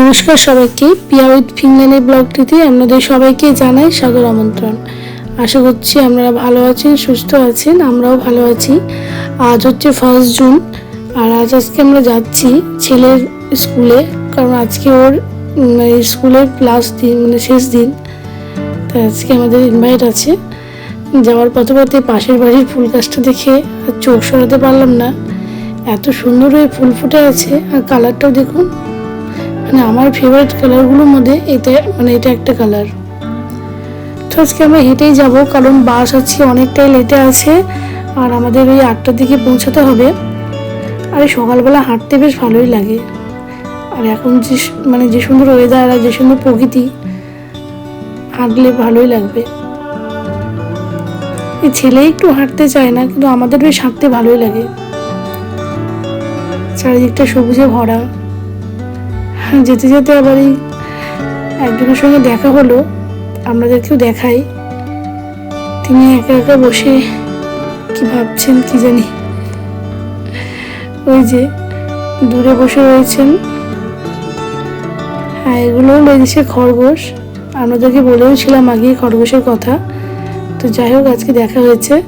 নমস্কার সবাইকে। পিয়া উইথ ফিঙ্গানি ব্লগটিতে আপনাদের সবাইকে জানাই সাদর আমন্ত্রণ। আশা করছি আপনারা ভালো আছেন, সুস্থ আছেন, আমরাও ভালো আছি। আজ হচ্ছে ফার্স্ট জুন, আর আজ আজকে আমরা যাচ্ছি ছেলের স্কুলে, কারণ আজকে ওর স্কুলের লাস্ট দিন মানে শেষ দিন। তাই আজকে আমাদের ইনভাইট আছে। যাওয়ার পথে পথে পাশের বাড়ির ফুল গাছটা দেখে আর চোখ সরাতে পারলাম না। এত সুন্দর হয়ে ফুল ফুটে আছে, আর কালারটাও দেখুন। মানে আমার ফেভারিট কালারগুলোর মধ্যে এটা মানে এটা একটা কালার তো আজকে আমরা হেঁটেই যাব, কারণ বাস আছে অনেকটাই লেটে আছে, আর আমাদের ওই আটটার দিকে পৌঁছাতে হবে। আর সকালবেলা হাঁটতে বেশ ভালোই লাগে। আর এখন যে মানে যে সুন্দর ওয়েদার আর যে সুন্দর প্রকৃতি, হাঁটলে ভালোই লাগবে। এই ছেলে একটু হাঁটতে চায় না, কিন্তু আমাদের বেশ হাঁটতে ভালোই লাগে। চারিদিকটা সবুজে ভরা। যেতে যেতে আবার এই একজনের সঙ্গে দেখা হলো আমাদেরকেও দেখাই। তিনি একা একা বসে কি ভাবছেন কি জানি। ওই যে দূরে বসে রয়েছেন। হ্যাঁ এগুলো এদেশের খরগোশ। আমাদেরকে বলেও ছিলাম আগে খরগোশের কথা। তো যাই হোক, আজকে দেখা হয়েছে।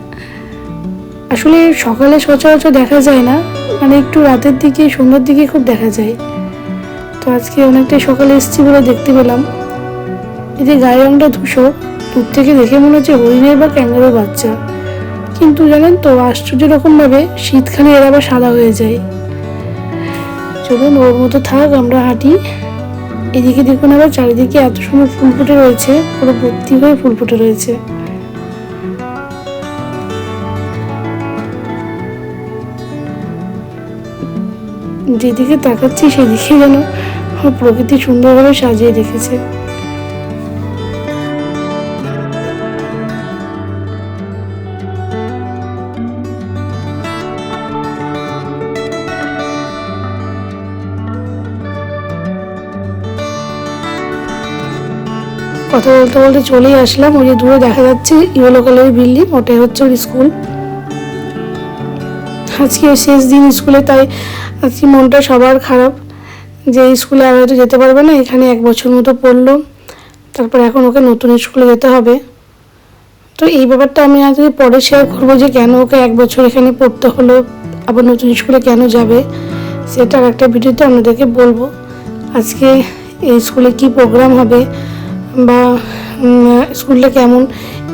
আসলে সকালে সচরাচর দেখা যায় না। মানে একটু রাতের দিকে, সন্ধ্যার দিকে খুব দেখা যায়। তো আজকে অনেকটাই সকালে এসেছি বলে দেখতে পেলাম। এই যে গায়ের রংটা ধূসর, দূর থেকে দেখে মনে হচ্ছে হরিণের বা ক্যাঙ্গারোর বাচ্চা। কিন্তু জানেন তো আশ্চর্য রকম ভাবে শীতকালে এরা আবার সাদা হয়ে যায়। চলুন ওর মতো থাক, আমরা হাঁটি। এদিকে দেখুন আবার চারিদিকে এত সুন্দর ফুল ফুটে রয়েছে, পুরো ভর্তি হয়ে ফুল ফুটে রয়েছে। যেদিকে তাকাচ্ছি সেদিকে যেন প্রকৃতি সুন্দরভাবে সাজিয়ে রেখেছে। কথা বলতে বলতে চলেই আসলাম, ওই যে দূরে দেখা যাচ্ছে ইয়েলো কালারের বিল্ডিং, ওটাই হচ্ছে ওর স্কুল। আজকে শেষ দিন স্কুলে, তাই আজকে মনটা সবার খারাপ যে স্কুলে আর হয়তো যেতে পারবে না, এখানে এক বছর মতো পড়ল, তারপর এখন ওকে নতুন স্কুলে যেতে হবে। তো এই ব্যাপারটা আমি আজকে পরে শেয়ার করব যে কেন ওকে এক বছর এখানে পড়তে হলো, আবার নতুন স্কুলে কেন যাবে সেটা আর একটা ভিডিওতে আপনাদেরকে বলব। আজকে এই স্কুলে কি প্রোগ্রাম হবে বা স্কুলটা কেমন,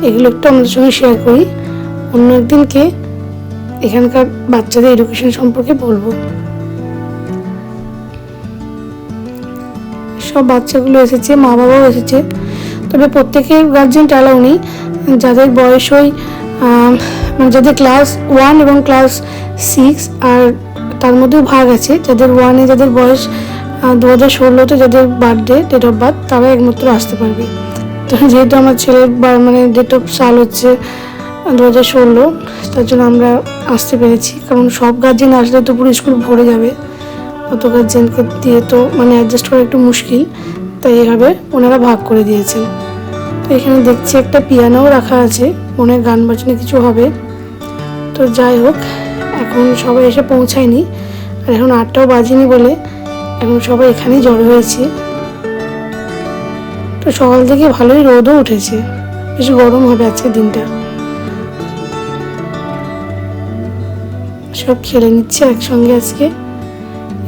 এগুলো একটু আমাদের সঙ্গে শেয়ার করি। অন্য একদিনকে এখানকার বাচ্চাদের এডুকেশন সম্পর্কে বলব। সব বাচ্চাগুলো এসেছে মা বাবাও এসেছে। তবে প্রত্যেকের গার্জেন অ্যালাউ নেই। যাদের বয়স ওই যাদের ক্লাস ওয়ান এবং ক্লাস সিক্স আর তার মধ্যেও ভাগ আছে, যাদের ওয়ানে যাদের বয়স দু হাজার ষোলোতে যাদের বার্থডে ডেট অফ বার্থ তারা একমাত্র আসতে পারবে। তো যেহেতু আমার ছেলের মানে ডেট অফ সাল হচ্ছে দু হাজার ষোলো, তার জন্য আমরা আসতে পেরেছি। কারণ সব গার্জেন আসলে তো পুরো স্কুল ভরে যাবে। অত গার্জেনকে দিয়ে তো মানে অ্যাডজাস্ট করা একটু মুশকিল, তাই এভাবে ওনারা ভাগ করে দিয়েছেন। তো এখানে দেখছি একটা পিয়ানোও রাখা আছে, মনে গান বাজনা কিছু হবে। তো যাই হোক, এখন সবাই এসে পৌঁছায়নি, আর এখন আটটাও বাজেনি বলে এখন সবাই এখানেই জড়ো হয়েছে। তো সকাল থেকে ভালোই রোদও উঠেছে, বেশ গরম হবে আজকে দিনটা। সব খেলে নিচ্ছে একসঙ্গে আজকে।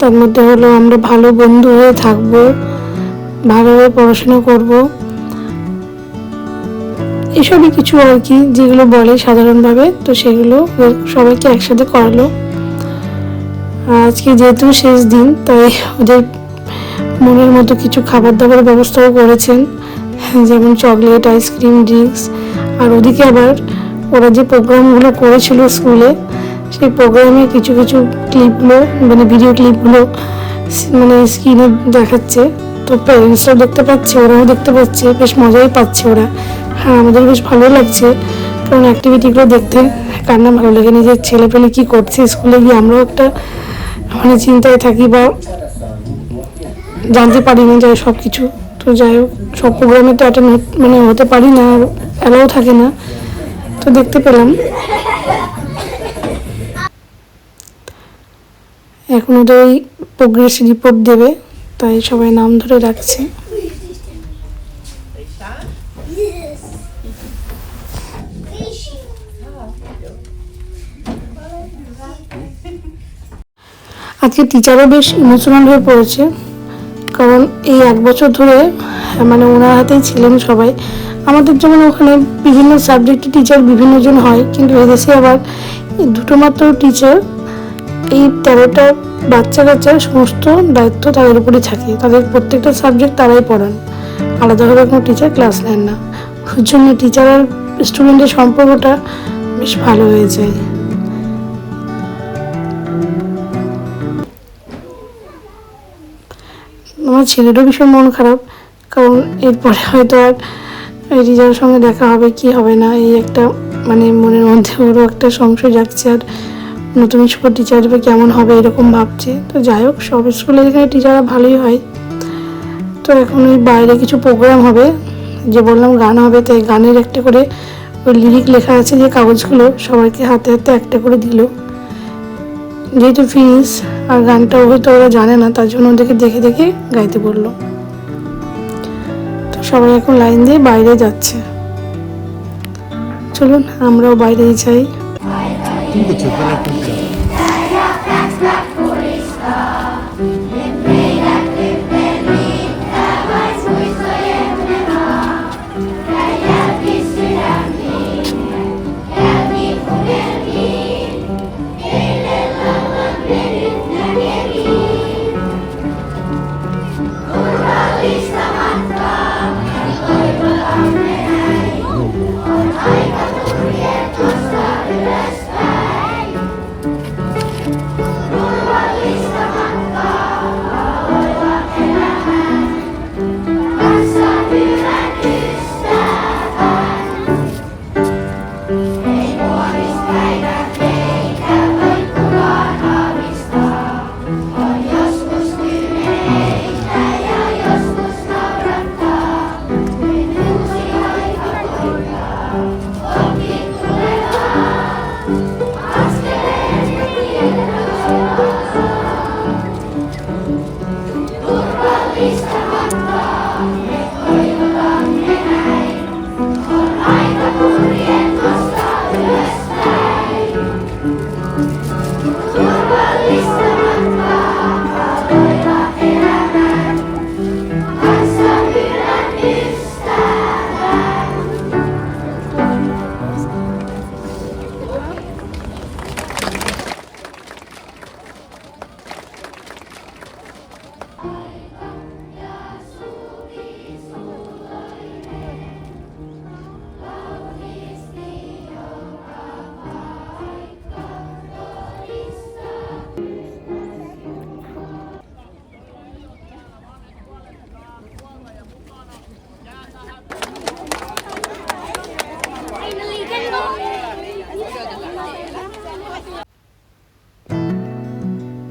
তার মধ্যে হলো আমরা ভালো বন্ধু হয়ে থাকব ভালোভাবে পড়াশোনা করব। এসবই কিছু আর কি যেগুলো বলে সাধারণভাবে, তো সেগুলো সবাইকে একসাথে করালো। আজকে যেহেতু শেষ দিন, তাই ওদের মনের মতো কিছু খাবার দাবারের ব্যবস্থাও করেছেন। যেমন চকলেট, আইসক্রিম, ড্রিঙ্কস। আর ওদিকে আবার ওরা যে প্রোগ্রামগুলো করেছিল স্কুলে সেই প্রোগ্রামে কিছু কিছু ক্লিপগুলো মানে ভিডিও ক্লিপগুলো মানে স্ক্রিনে দেখাচ্ছে। তো প্যারেন্টসরাও দেখতে পাচ্ছে, ওরাও দেখতে পাচ্ছে, বেশ মজাই পাচ্ছে ওরা। হ্যাঁ আমাদের বেশ ভালো লাগছে। কারণ অ্যাক্টিভিটিগুলো দেখতে কার না ভালো লাগে নিজের ছেলে পেলে কী করছে, স্কুলে গিয়ে আমরাও একটা মানে চিন্তায় থাকি বা জানতে পারি না যাই সব কিছু তো যাই হোক, সব প্রোগ্রামে তো অ্যাটেন্ড মানে হতে পারি না অ্যালাও থাকে না। তো দেখতে পেলাম। এখন ওদের ওই প্রোগ্রেস রিপোর্ট দেবে, তাই সবাই নাম ধরে রাখছে? আজকে টিচারও বেশ ইমোশনাল হয়ে পড়েছে, কারণ এই এক বছর ধরে মানে ওনার হাতেই ছিলেন সবাই আমাদের যেমন ওখানে বিভিন্ন সাবজেক্টের টিচার বিভিন্ন জন হয়, কিন্তু এদেশে আবার এই দুটো মাত্র টিচার এই তেরোটা বাচ্চা কাচ্চার সমস্ত দায়িত্ব তাদের উপরে থাকে। তাদের প্রত্যেকটা সাবজেক্ট তারাই পড়ান। আলাদাভাবে কোনো টিচার ক্লাস নেন না। ওর জন্য টিচার আর স্টুডেন্টের সম্পর্কটা বেশ ভালো হয়ে যায় আমার ছেলেরও ভীষণ মন খারাপ। কারণ এরপরে হয়তো আর রিজার সঙ্গে দেখা হবে, কি হবে না, এই একটা মানে মনের মধ্যে ওরও একটা সংশয় যাচ্ছে আর নতুন স্কুল টিচার কেমন হবে এরকম ভাবছে। তো যাই হোক, সব স্কুলে এখানে টিচাররা ভালোই হয়। তো এখন ওই বাইরে কিছু প্রোগ্রাম হবে। যে বললাম গান হবে তাই গানের একটা করে ওই লিরিক লেখা আছে যে কাগজগুলো, সবাইকে হাতে হাতে একটা করে দিল। যেহেতু ফিনিস আর গানটাও হয়তো ওরা জানে না, তার জন্য ওদেরকে দেখে দেখে গাইতে বলল। তো সবাই এখন লাইন দিয়ে বাইরে যাচ্ছে। চলুন, আমরাও বাইরেই যাই। 그렇죠. Peace.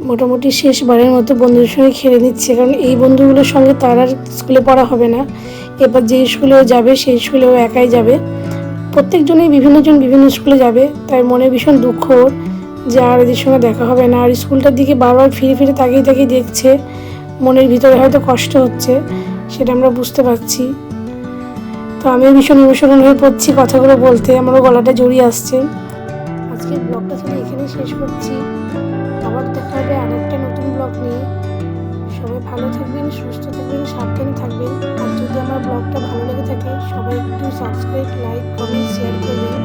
মোটামুটি শেষবারের মতো বন্ধুদের সঙ্গে খেলে নিচ্ছে, কারণ এই বন্ধুগুলোর সঙ্গে তার আর স্কুলে পড়া হবে না। এবার যে স্কুলেও যাবে, সেই স্কুলেও একাই যাবে। প্রত্যেকজনেই বিভিন্নজন বিভিন্ন স্কুলে যাবে তাই মনে ভীষণ দুঃখ ওর যে আর এদের সঙ্গে দেখা হবে না। আর স্কুলটার দিকে বারবার ফিরে ফিরে তাকিয়ে তাকিয়ে দেখছে, মনের ভিতরে হয়তো কষ্ট হচ্ছে, সেটা আমরা বুঝতে পারছি। তো আমিও ভীষণ ইমোশনাল হয়ে পড়ছি কথাগুলো বলতে, আমারও গলাটা জড়িয়ে আসছে। আজকের ব্লগটা তাহলে এখানেই শেষ করছি। আবার দেখা হবে আর একটা নতুন ব্লগ নিয়ে। সবাই ভালো থাকবেন, সুস্থ থাকবেন, সাবধানে থাকবেন। আর যদি আমার ব্লগটা ভালো লেগে থাকে, সবাই একটু সাবস্ক্রাইব লাইক কমেন্ট শেয়ার করবেন।